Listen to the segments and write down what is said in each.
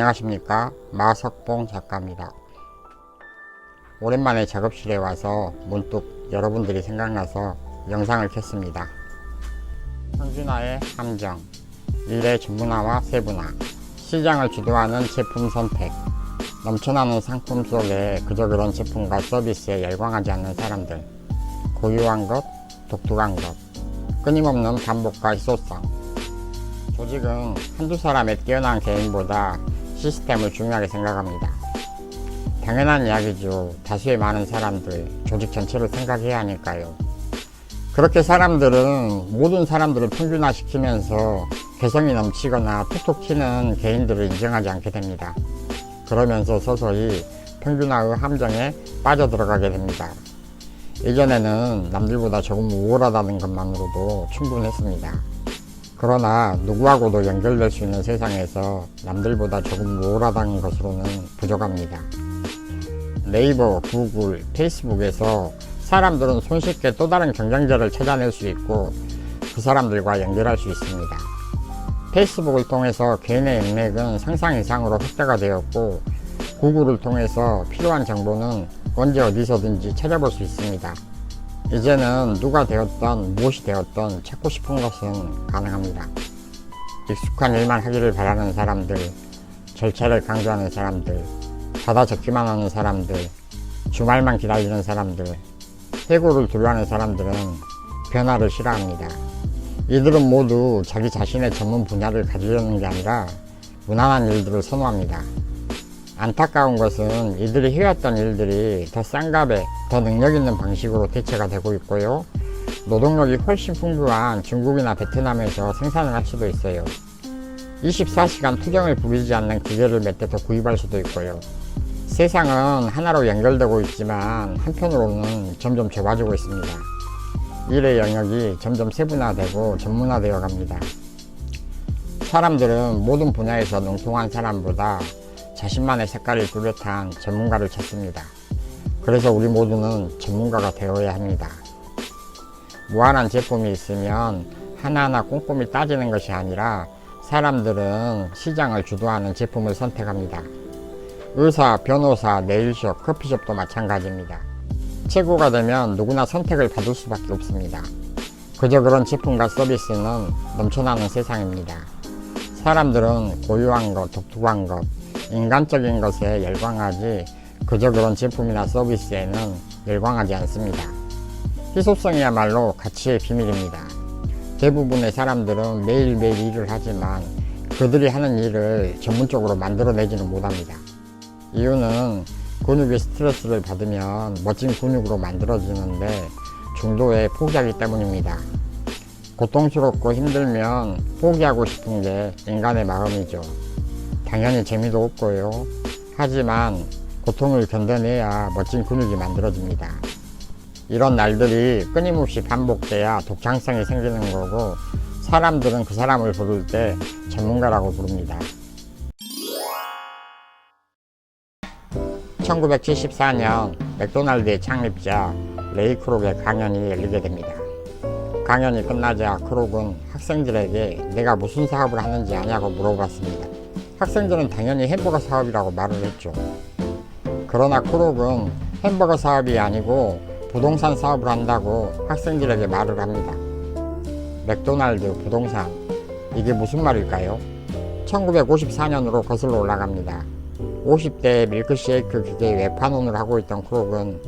안녕하십니까? 마석봉 작가입니다. 오랜만에 작업실에 와서 문득 여러분들이 생각나서 영상을 켰습니다. 현준화의 함정 일의 전문화와 세분화 시장을 주도하는 제품 선택 넘쳐나는 상품 속에 그저 그런 제품과 서비스에 열광하지 않는 사람들 고유한 것, 독특한 것 끊임없는 반복과 희소성. 조직은 한두 사람의 뛰어난 개인보다 시스템을 중요하게 생각합니다. 당연한 이야기죠. 다수의 많은 사람들, 조직 전체를 생각해야 하니까요. 그렇게 사람들은 모든 사람들을 평준화시키면서 개성이 넘치거나 톡톡 튀는 개인들을 인정하지 않게 됩니다. 그러면서 서서히 평준화의 함정에 빠져들어가게 됩니다. 예전에는 남들보다 조금 우월하다는 것만으로도 충분했습니다. 그러나 누구하고도 연결될 수 있는 세상에서 남들보다 조금 우월하다는 것으로는 부족합니다. 네이버, 구글, 페이스북에서 사람들은 손쉽게 또 다른 경쟁자를 찾아낼 수 있고 그 사람들과 연결할 수 있습니다. 페이스북을 통해서 개인의 인맥은 상상 이상으로 확대가 되었고 구글을 통해서 필요한 정보는 언제 어디서든지 찾아볼 수 있습니다. 이제는 누가 되었던 무엇이 되었던 찾고 싶은 것은 가능합니다. 익숙한 일만 하기를 바라는 사람들, 절차를 강조하는 사람들, 받아 적기만 하는 사람들, 주말만 기다리는 사람들, 해고를 두려워하는 사람들은 변화를 싫어합니다. 이들은 모두 자기 자신의 전문 분야를 가지려는 게 아니라 무난한 일들을 선호합니다. 안타까운 것은 이들이 해왔던 일들이 더 싼 값에 더 능력 있는 방식으로 대체가 되고 있고요. 노동력이 훨씬 풍부한 중국이나 베트남에서 생산을 할 수도 있어요. 24시간 투정을 부리지 않는 기계를 몇 대 더 구입할 수도 있고요. 세상은 하나로 연결되고 있지만 한편으로는 점점 좁아지고 있습니다. 일의 영역이 점점 세분화되고 전문화되어 갑니다. 사람들은 모든 분야에서 능통한 사람보다 자신만의 색깔을 뚜렷한 전문가를 찾습니다. 그래서 우리 모두는 전문가가 되어야 합니다. 무한한 제품이 있으면 하나하나 꼼꼼히 따지는 것이 아니라 사람들은 시장을 주도하는 제품을 선택합니다. 의사, 변호사, 네일숍, 커피숍도 마찬가지입니다. 최고가 되면 누구나 선택을 받을 수밖에 없습니다. 그저 그런 제품과 서비스는 넘쳐나는 세상입니다. 사람들은 고유한 것, 독특한 것, 인간적인 것에 열광하지 그저 그런 제품이나 서비스에는 열광하지 않습니다. 희소성이야말로 가치의 비밀입니다. 대부분의 사람들은 매일매일 일을 하지만 그들이 하는 일을 전문적으로 만들어내지는 못합니다. 이유는 근육이 스트레스를 받으면 멋진 근육으로 만들어지는데 중도에 포기하기 때문입니다. 고통스럽고 힘들면 포기하고 싶은 게 인간의 마음이죠. 당연히 재미도 없고요. 하지만 고통을 견뎌내야 멋진 근육이 만들어집니다. 이런 날들이 끊임없이 반복돼야 독창성이 생기는 거고 사람들은 그 사람을 부를 때 전문가라고 부릅니다. 1974년 맥도날드의 창립자 레이 크록의 강연이 열리게 됩니다. 강연이 끝나자 크록은 학생들에게 내가 무슨 사업을 하는지 아냐고 물어봤습니다. 학생들은 당연히 햄버거 사업이라고 말을 했죠. 그러나 크록은 햄버거 사업이 아니고 부동산 사업을 한다고 학생들에게 말을 합니다. 맥도날드 부동산 이게 무슨 말일까요? 1954년으로 거슬러 올라갑니다. 50대 밀크쉐이크 기계 외판원을 하고 있던 크록은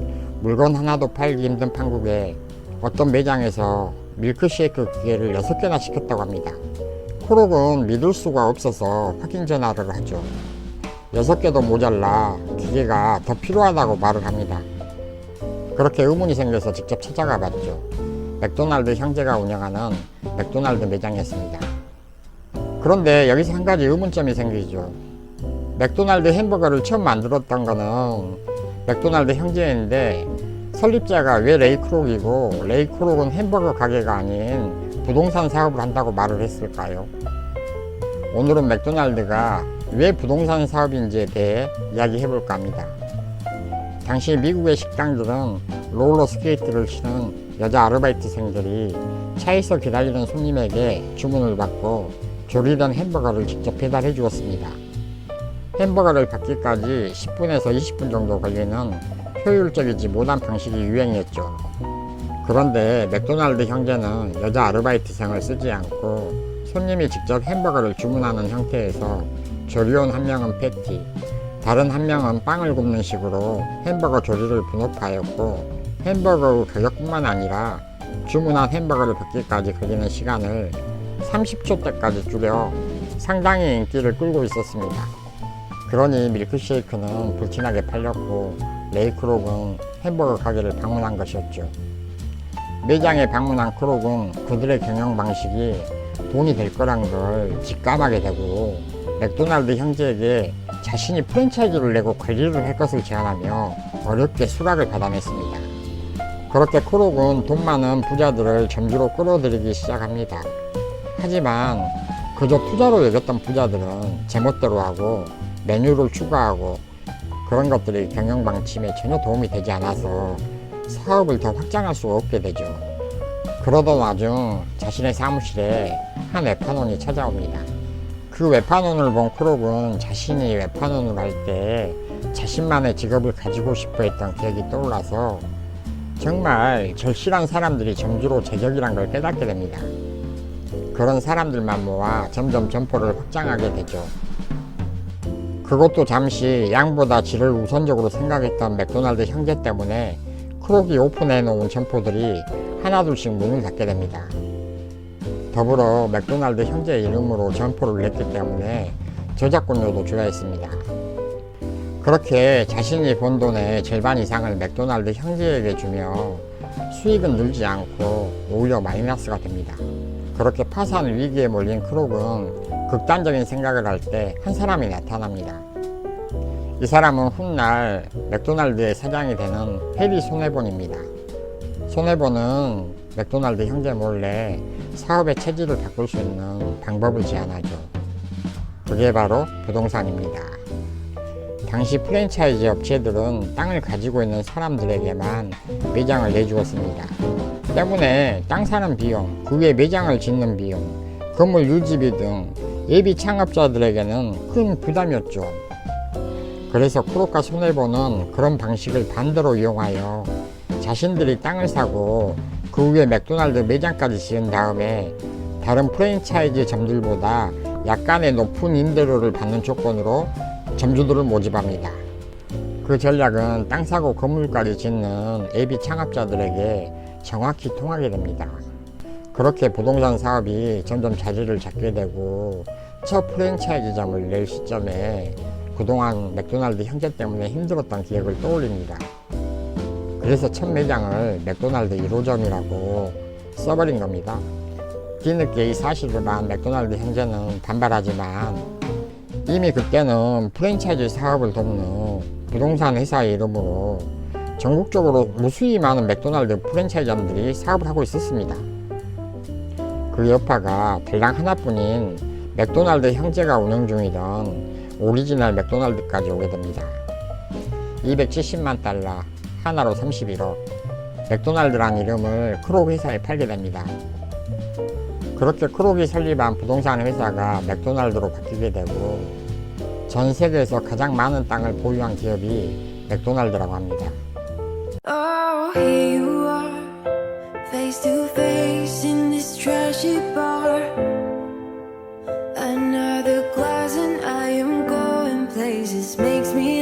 물건 하나도 팔기 힘든 판국에 어떤 매장에서 밀크쉐이크 기계를 6개나 시켰다고 합니다. 크록은 믿을 수가 없어서 확인 전화를 하죠. 6개도 모자라 기계가 더 필요하다고 말을 합니다. 그렇게 의문이 생겨서 직접 찾아가 봤죠. 맥도날드 형제가 운영하는 맥도날드 매장이었습니다. 그런데 여기서 한 가지 의문점이 생기죠. 맥도날드 햄버거를 처음 만들었던 거는 맥도날드 형제인데 설립자가 왜 레이 크록이고 레이 크록은 햄버거 가게가 아닌 부동산 사업을 한다고 말을 했을까요? 오늘은 맥도날드가 왜 부동산 사업인지에 대해 이야기해 볼까 합니다. 당시 미국의 식당들은 롤러 스케이트를 치는 여자 아르바이트생들이 차에서 기다리는 손님에게 주문을 받고 조리된 햄버거를 직접 배달해 주었습니다. 햄버거를 받기까지 10분에서 20분 정도 걸리는 효율적이지 못한 방식이 유행이었죠. 그런데 맥도날드 형제는 여자 아르바이트생을 쓰지 않고 손님이 직접 햄버거를 주문하는 형태에서 조리원 한 명은 패티, 다른 한 명은 빵을 굽는 식으로 햄버거 조리를 분업하였고 햄버거 가격뿐만 아니라 주문한 햄버거를 받기까지 걸리는 시간을 30초 대까지 줄여 상당히 인기를 끌고 있었습니다. 그러니 밀크쉐이크는 불티나게 팔렸고 레이크록은 햄버거 가게를 방문한 것이었죠. 매장에 방문한 크록은 그들의 경영 방식이 돈이 될 거란 걸 직감하게 되고 맥도날드 형제에게 자신이 프랜차이즈를 내고 관리를 할 것을 제안하며 어렵게 수락을 받아냈습니다. 그렇게 크록은 돈 많은 부자들을 점주로 끌어들이기 시작합니다. 하지만 그저 투자로 여겼던 부자들은 제멋대로 하고 메뉴를 추가하고 그런 것들이 경영 방침에 전혀 도움이 되지 않아서 사업을 더 확장할 수가 없게 되죠. 그러던 와중 자신의 사무실에 한 외판원이 찾아옵니다. 그 외판원을 본 크록은 자신이 외판원을 할 때 자신만의 직업을 가지고 싶어 했던 기억이 떠올라서 정말 절실한 사람들이 점주로 제격이란 걸 깨닫게 됩니다. 그런 사람들만 모아 점점 점포를 확장하게 되죠. 그것도 잠시 양보다 질을 우선적으로 생각했던 맥도날드 형제 때문에 크록이 오픈해 놓은 점포들이 하나둘씩 문을 닫게 됩니다. 더불어 맥도날드 형제 이름으로 점포를 냈기 때문에 저작권료도 줘야 했습니다. 그렇게 자신이 번 돈의 절반 이상을 맥도날드 형제에게 주며 수익은 늘지 않고 오히려 마이너스가 됩니다. 그렇게 파산 위기에 몰린 크록은 극단적인 생각을 할 때 한 사람이 나타납니다. 이 사람은 훗날 맥도날드의 사장이 되는 해리 손해본입니다. 손해본은 맥도날드 형제 몰래 사업의 체질을 바꿀 수 있는 방법을 제안하죠. 그게 바로 부동산입니다. 당시 프랜차이즈 업체들은 땅을 가지고 있는 사람들에게만 매장을 내주었습니다. 때문에 땅 사는 비용, 그 외 매장을 짓는 비용, 건물 유지비 등 예비 창업자들에게는 큰 부담이었죠. 그래서 크로카 손해보는 그런 방식을 반대로 이용하여 자신들이 땅을 사고 그 위에 맥도날드 매장까지 지은 다음에 다른 프랜차이즈 점들보다 약간의 높은 임대료를 받는 조건으로 점주들을 모집합니다. 그 전략은 땅 사고 건물까지 짓는 예비 창업자들에게 정확히 통하게 됩니다. 그렇게 부동산 사업이 점점 자리를 잡게 되고 첫 프랜차이즈점을 낼 시점에 그동안 맥도날드 형제 때문에 힘들었던 기억을 떠올립니다. 그래서 첫 매장을 맥도날드 1호점이라고 써버린 겁니다. 뒤늦게 이 사실을 안 맥도날드 형제는 반발하지만 이미 그때는 프랜차이즈 사업을 돕는 부동산 회사의 이름으로 전국적으로 무수히 많은 맥도날드 프랜차이즈점들이 사업을 하고 있었습니다. 그 여파가 달랑 하나뿐인 맥도날드 형제가 운영 중이던 오리지널 맥도날드까지 오게 됩니다. 270만 달러, 하나로 31억. 맥도날드란 이름을 크록 회사에 팔게 됩니다. 그렇게 크록이 설립한 부동산 회사가 맥도날드로 바뀌게 되고 전 세계에서 가장 많은 땅을 보유한 기업이 맥도날드라고 합니다. Oh, This makes me